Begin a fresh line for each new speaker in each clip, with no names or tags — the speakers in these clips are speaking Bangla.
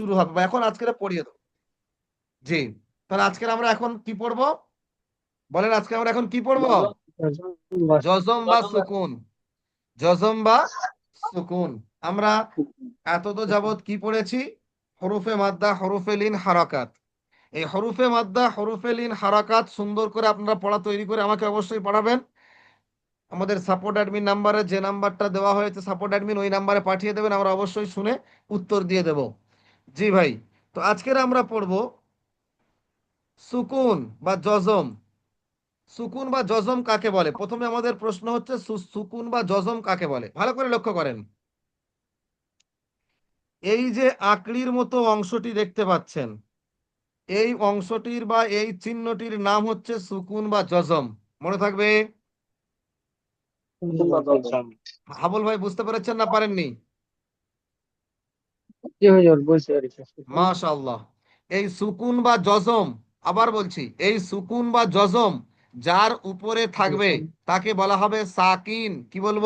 শুরু হবে। বা এখন আজকে পড়িয়ে দেবো জি, তাহলে আজকে আমরা এখন কি পড়ব? বলেন আজকে আমরা এখন কি পড়ব? জজম বা সুকুন। জজম বা সুকুন। আমরা এত তো যাবৎ কি পড়েছি? হরুফে মাদ্দা, হরফে লিন, হারাকাত। এই হরুফে মাদ্দা, হরফে লিন, হারাকাত সুন্দর করে আপনারা পড়া তৈরি করে আমাকে অবশ্যই পড়াবেন। আমাদের সাপোর্ট অ্যাডমিন নাম্বারে যে নাম্বারটা দেওয়া হয়েছে, সাপোর্ট অ্যাডমিন ওই নাম্বারে পাঠিয়ে দেবেন, আমরা অবশ্যই শুনে উত্তর দিয়ে দেব। জি ভাই তো আজকের আমরা পড়ব সুকুন বা জজম। সুকুন বা জজম কাকে বলে? প্রথমে আমাদের প্রশ্ন হচ্ছে সুকুন বা জজম কাকে বলে? ভালো করে লক্ষ্য করেন। এই যে আকড়ির মতো অংশটি দেখতে পাচ্ছেন এই অংশটির বা এই চিহ্নটির নাম হচ্ছে সুকুন বা জজম। মনে থাকবে? হাবুল ভাই বুঝতে পেরেছেন না পারেননি?
জি হুজুর বুঝতে পেরেছি
মাশাআল্লাহ। এই সুকুন বা জজম আবার বলছি এই সুকুন বা জজম যার উপরে থাকবে তাকে বলা হবে সাকিন। কি বলব?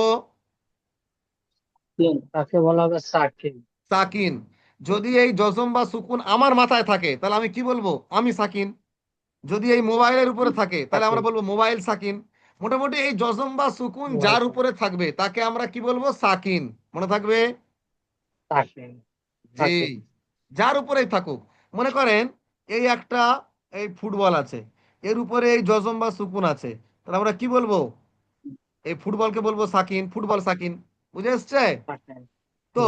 তাকে বলা হবে সাকিন।
সাকিন। যদি এই জজম বা সুকুন আমার মাথায় থাকে তাহলে আমি কি বলব? আমি সাকিন। যদি এই মোবাইলের উপরে থাকে তাহলে আমরা বলব মোবাইল সাকিন। মোটামুটি এই জজম বা সুকুন যার উপরে থাকবে তাকে আমরা কি বলব? সাকিন। মনে থাকবে?
সাকিন।
জি যার উপরেই থাকুক। মনে করেন এই একটা এই ফুটবল আছে। এর উপরে এই জজম বা সুকুন আছে। তাহলে আমরা কি বলব? এই ফুটবলকে বলব সাকিন ফুটবল সাকিন। বুঝে এসছে? তো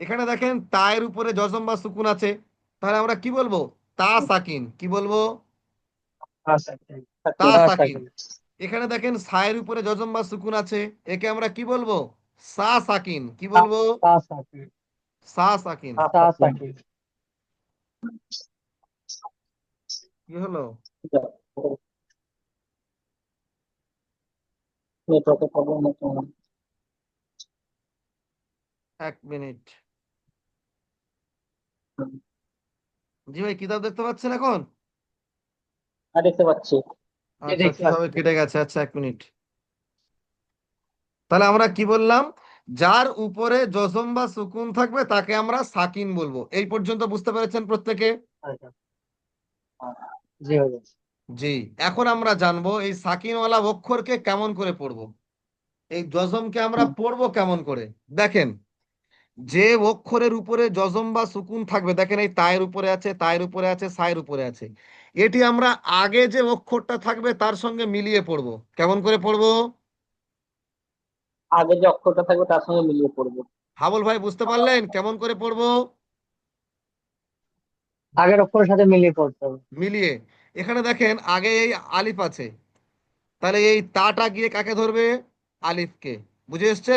এখানে দেখেন তায়ের উপরে জজম বা সুকুন আছে। তাহলে আমরা কি বলব? তা সাকিন। কি বলব?
তা সাকিন।
এখানে দেখেন সায়ের উপরে জজম বা সুকুন আছে। একে আমরা কি বলব? সা সাকিন। কি বলব? সা সাকিন কি হলো? এক মিনিট। জি ভাই কিতাব দেখতে পাচ্ছেন এখন?
হ্যাঁ দেখতে পাচ্ছি।
আচ্ছা কীভাবে। কেটে গেছে? আচ্ছা এক মিনিট। তাহলে আমরা কি বললাম? যার উপরে জজম বা সুকুন থাকবে তাকে আমরা সাকিন বলব। এই পর্যন্ত বুঝতে পেরেছেন প্রত্যেকে?
আচ্ছা। জি
জি এখন আমরা জানব এই সাকিনওয়ালা অক্ষরকে কেমন করে পড়ব? এই জজমকে আমরা পড়ব কেমন করে? দেখেন যে অক্ষরের উপরে জজম বা সুকুন থাকবে দেখেন এই তায়ের উপরে আছে তায়ের উপরে আছে সায়ের উপরে আছে। এটি আমরা আগে যে অক্ষরটা থাকবে তার সঙ্গে মিলিয়ে পড়ব। কেমন করে পড়ব?
আগে যে অক্ষরটা থাকবে তার সঙ্গে মিলিয়ে পড়ব।
হাবুল ভাই বুঝতে পারলেন? কেমন করে পড়ব?
আগের অক্ষরের সাথে মিলিয়ে পড়তে হবে।
মিলিয়ে। এখানে দেখেন আগে এই আলিফ আছে। তাহলে এই তাটা গিয়ে কাকে ধরবে? আলিফকে। বুঝে এসছে?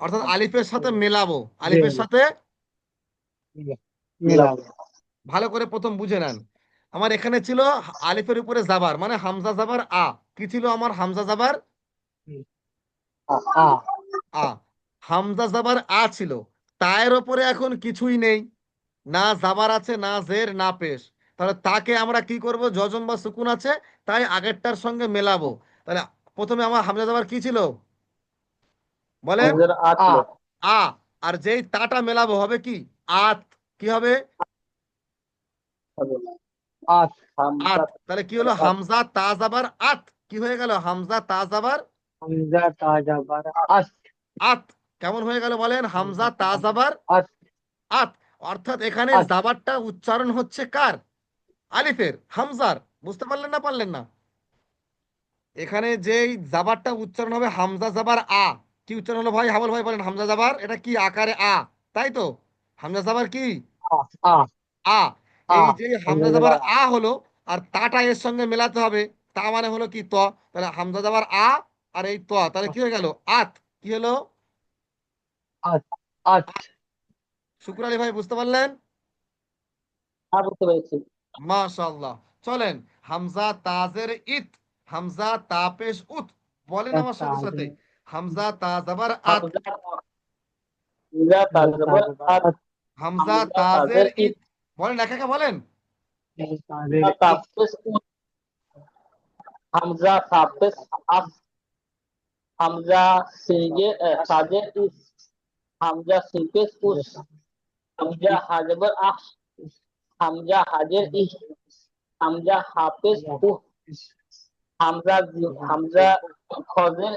অর্থাৎ আলিফের সাথে মেলাবো। আলিফের সাথে ভালো করে প্রথম বুঝে নেন। আমার এখানে ছিল আলিফের উপরে জাবার মানে হামজা জাবার আ। কি ছিল আমার হামজা জাবার?
আ।
আ হামজা জাবার আ ছিল। তায়ের ওপরে এখন কিছুই নেই। না জাবার আছে না জের না পেশ। তাহলে তাকে আমরা কি করব? জজম বা সুকুন আছে তাই আগেরটার সঙ্গে মেলাবো। তাহলে প্রথমে আমার হামজা জাবার কি ছিল?
আমাদের আ
আর যেই তাটা মেলাবো হবে কি? আত। কি হবে?
আত
তাহলে কি হলো? হামজা তা জাবার আত। কি হয়ে গেল? হামজা তা জাবার
হামজা তাজা বার আস
আত। কেমন হয়ে গেল বলেন? হামজা তা জাবার।
আত।
অর্থাৎ এখানে। জাবারটা উচ্চারণ হচ্ছে কার? আলিফের হামজার। বুঝতে পারলেন না পারলেন না? এখানে যেই জাবারটা উচ্চারণ হবে হামজা জাবার আ। কি উচ্চারণ হলো ভাই? হাবল ভাই বলেন হামজা জাবার। এটা কি? আকারে আ। তাই তো? হামজা জাবার কি?
আ।
এই যে হামজা জাবার। আ হলো আর তাটা এর সঙ্গে মেলাতে হবে তা মানে হলো কি? ত। তাহলে হামজা জাবার আ আর এই ত। তাহলে কি হয়ে গেল? আত। কি হলো?
আত
শুক্র আলী ভাই বুঝতে পারলেন?
হ্যাঁ বুঝতে পেরেছি।
মাশাআল্লাহ। চলেন হামজা তাজের ইত হামজা তাপেশ উত বলেন আমার সাথে সাথে। হামজা তা জাবার আত
হামজা আত
তাজের ইত বলেন একা একা বলেন।
হামজা তাপেস আস হামজা সিগে সাজে ইস হামজা সিকেস উস হামজা হাজবার আস হামজা হাজের ইহ হামজা হাফেজ উহ হামজা জি- হামজা খজের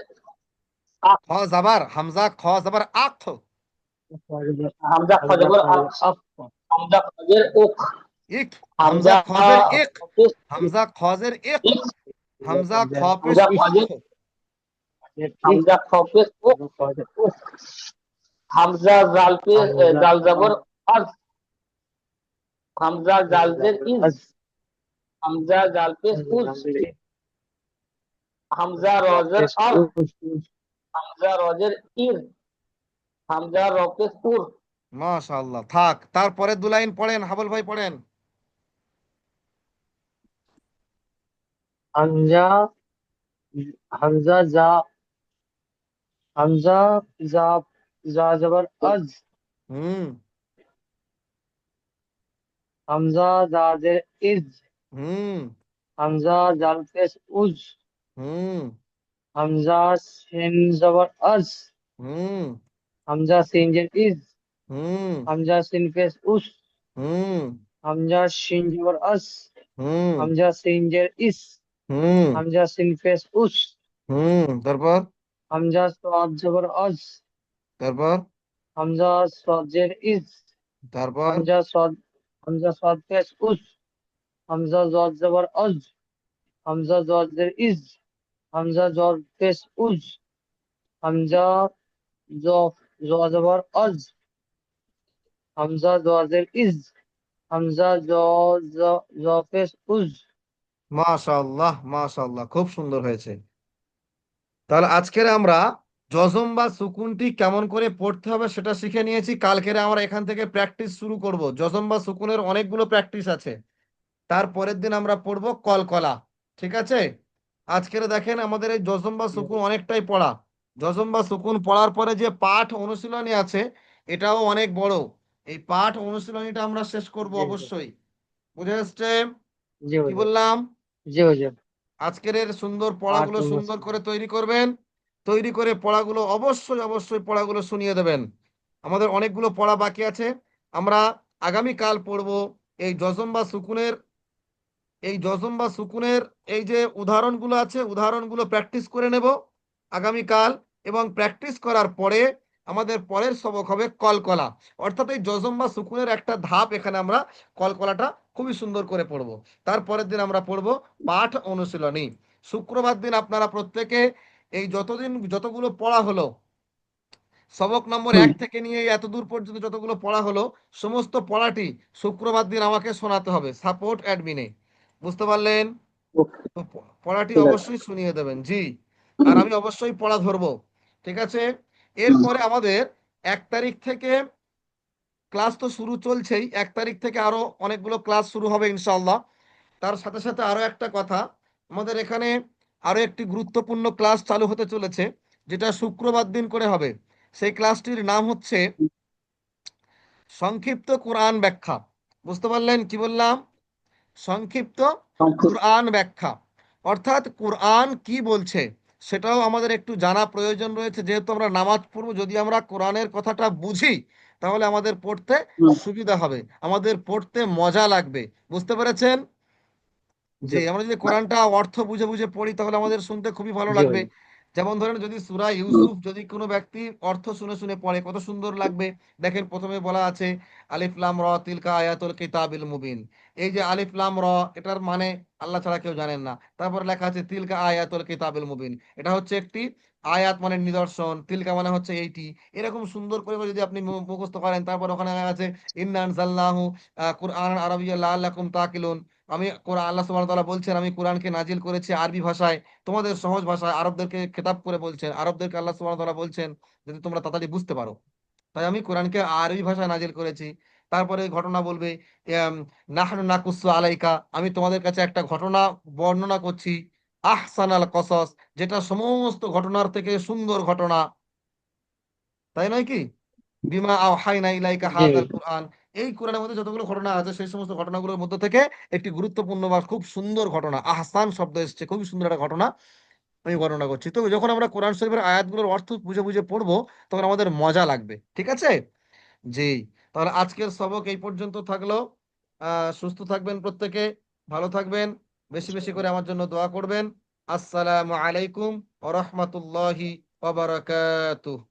খ জাবার হামজা খ জাবার আখ
হামজা খজের আফ হামজা খজের উখ
ইক হামজা খজের ইক
হাফেজ
হামজা খজের ইক
ইক
হামজা খ পেশ
হামজা
ইখ
খজের হামজা খফেজ উখ হামজা জাল পে জাল জবর আজ হামজা জালজের ইজ হামজা জাল পে উজ হামজা রজের আর হামজা রজের ইর। হামজা উর
মাশাআল্লাহ থাক। তারপরে দু লাইন পড়েন হাবল ভাই পড়েন।
হামজা হামজা জা হামজা জা জা জবর আজ
হুম
হামজা জাজের ইজ
হুম
হামজা জাল পেশ উজ
হুম
হামজা সিন জবর আজ
হুম
হামজা সিনজের ইজ
হুম
হামজা সিন পেশ উস
হুম
হামজা সিন জবর আস
হুম
হামজা সিনজের ইস
হুম
হামজা সিন পেশ উস
হুম তারপর
হামজা সাদ জবর আজ
তারপর?
হামজা সাজের ইজ।
তারপর?
হামজা সাদ হামজা সাদ পেশ উস হামজা জজ জবর আজ হামজা জজের ইজ। হামজা জজ পেশ উজ। হামজা জবর আজ হামজা জজের ইজ। হামজা জ জ জ পেশ উজ।
মাশাআল্লাহ মাশাআল্লাহ খুব সুন্দর হয়েছে। তাহলে আজকের আমরা জজম বা সুকুনটি কেমন করে পড়তে হবে সেটা শিখে নিয়েছি। কালকের আমরা এখান থেকে প্র্যাকটিস শুরু করব। জজম বা সুকুনের অনেকগুলো প্র্যাকটিস আছে। তারপরের দিন আমরা পড়ব কলকলা ঠিক আছে? আজকের দেখেন আমাদের এই জজম বা সুকুন অনেকটাই পড়া। জজম বা সুকুন পড়ার পরে যে পাঠ অনুশীলনী আছে এটাও অনেক বড়। এই পাঠ অনুশীলনীটা আমরা শেষ করব। অবশ্যই। বুঝে আসছে কি বললাম? আজকের এর সুন্দর পড়াগুলো সুন্দর করে তৈরি করবেন। তৈরি করে পড়াগুলো অবশ্যই অবশ্যই পড়াগুলো শুনিয়ে দেবেন। আমাদের অনেকগুলো পড়া বাকি আছে। আমরা আগামীকাল পড়ব এই জজম বা সুকুনের, এই জজম বা সুকুনের এই যে উদাহরণগুলো আছে, উদাহরণগুলো প্র্যাকটিস করে নেব আগামীকাল এবং প্র্যাকটিস করার পরে আমাদের পরের সবক হবে কলকলা। অর্থাৎ এই জজম বা সুকুনের একটা ধাপ এখানে আমরা কলকলাটা খুবই সুন্দর করে পড়ব। তারপরের দিন আমরা পড়ব পাঠ অনুশীলনী। শুক্রবার দিন আপনারা প্রত্যেকে এই যতদিন যতগুলো পড়া হলো সবক নম্বর এক থেকে নিয়ে এত দূর পর্যন্ত যতগুলো পড়া হলো সমস্ত পড়াটি শুক্রবার দিন আমাকে শোনাতে হবে সাপোর্ট অ্যাডমিনে বুঝতে পারলেন? পড়াটি অবশ্যই শুনিয়ে দেবেন জি। আর আমি অবশ্যই পড়া ধরবো ঠিক আছে? এরপরে আমাদের এক তারিখ থেকে ক্লাস তো শুরু চলছেই এক তারিখ থেকে আরও অনেকগুলো ক্লাস শুরু হবে ইনশাল্লাহ তার সাথে সাথে আরও একটা কথা আমাদের এখানে আরও একটি গুরুত্বপূর্ণ ক্লাস চালু হতে চলেছে যেটা শুক্রবার দিন করে হবে। সেই ক্লাসটির নাম হচ্ছে সংক্ষিপ্ত কোরআন ব্যাখ্যা। বুঝতে পারলেন কি বললাম? সংক্ষিপ্ত কোরআন ব্যাখ্যা। অর্থাৎ কোরআন কি বলছে সেটাও আমাদের একটু জানা প্রয়োজন রয়েছে। যেহেতু আমরা নামাজ পড়ব যদি আমরা কোরআনের কথাটা বুঝি তাহলে আমাদের পড়তে সুবিধা হবে। আমাদের পড়তে মজা লাগবে। বুঝতে পেরেছেন? যে আমরা যদি কোরআনটা অর্থ বুঝে বুঝে পড়ি তাহলে আমাদের শুনতে খুবই ভালো লাগবে। যেমন ধরেন যদি সুরা ইউসুফ যদি কোনো ব্যক্তি অর্থ শুনে শুনে পড়ে কত সুন্দর লাগবে। দেখেন প্রথমে বলা আছে আলিফ লাম র তিলকা আয়াতুল কিতাবিল মুবিন। এই যে আলিফ লাম র, এটার মানে আল্লাহ ছাড়া কেউ জানেন না। তারপর লেখা আছে, তিলকা আয়াতুল কিতাবিল মুবিন। এটা হচ্ছে একটি আয়াত মানে নিদর্শন। তিলকা মানে হচ্ছে এইটি। এরকম সুন্দর করে যদি আপনি মুখস্থ করেন, তারপর ওখানে আছে, ইন্না আনজালনাহু কুরআন আরাবিয়্যা লাআল্লাকুম তাকিলুন। আমি কোরআন, আল্লাহ সুবহানাহু তাআলা বলছেন, আমি কোরআনকে নাজিল করেছি আরবি ভাষায়। তোমাদের সহজ ভাষায় আরবদেরকে খেতাব করে বলছেন। আরবদেরকে আল্লাহ সুবহানাহু তাআলা বলছেন, যাতে তোমরা তাড়াতাড়ি বুঝতে পারো। তাই আমি কোরআনকে আরবি ভাষায় নাজিল করেছি। তারপরে ঘটনা বলবে নাহনু নাকুসু আলাইকা আমি তোমাদের কাছে একটা ঘটনা বর্ণনা করছি আহসানাল কসস যেটা সমস্ত ঘটনার থেকে সুন্দর ঘটনা। তাই নয় কি? বিমা আওহাইনা ইলাইকা
জি।
হাযাল কুরআন। এই কোরআনের মধ্যে যতগুলো ঘটনা আছে সেই সমস্ত ঘটনাগুলোর মধ্যে থেকে একটি গুরুত্বপূর্ণ বা খুব সুন্দর ঘটনা আহসান শব্দ এসেছে খুবই সুন্দর একটা ঘটনা আমি বর্ণনা করছি। তো যখন আমরা কোরআন শরীফের আয়াতগুলোর অর্থ বুঝে বুঝে পড়ব তখন আমাদের মজা লাগবে ঠিক আছে? জি। তাহলে আজকের সবক এই পর্যন্ত থাকল। সুস্থ থাকবেন প্রত্যেকে, ভালো থাকবেন, বেশি বেশি করে আমার জন্য দোয়া করবেন। আসসালামু আলাইকুম ওয়া রাহমাতুল্লাহি ওয়া বারাকাতুহু।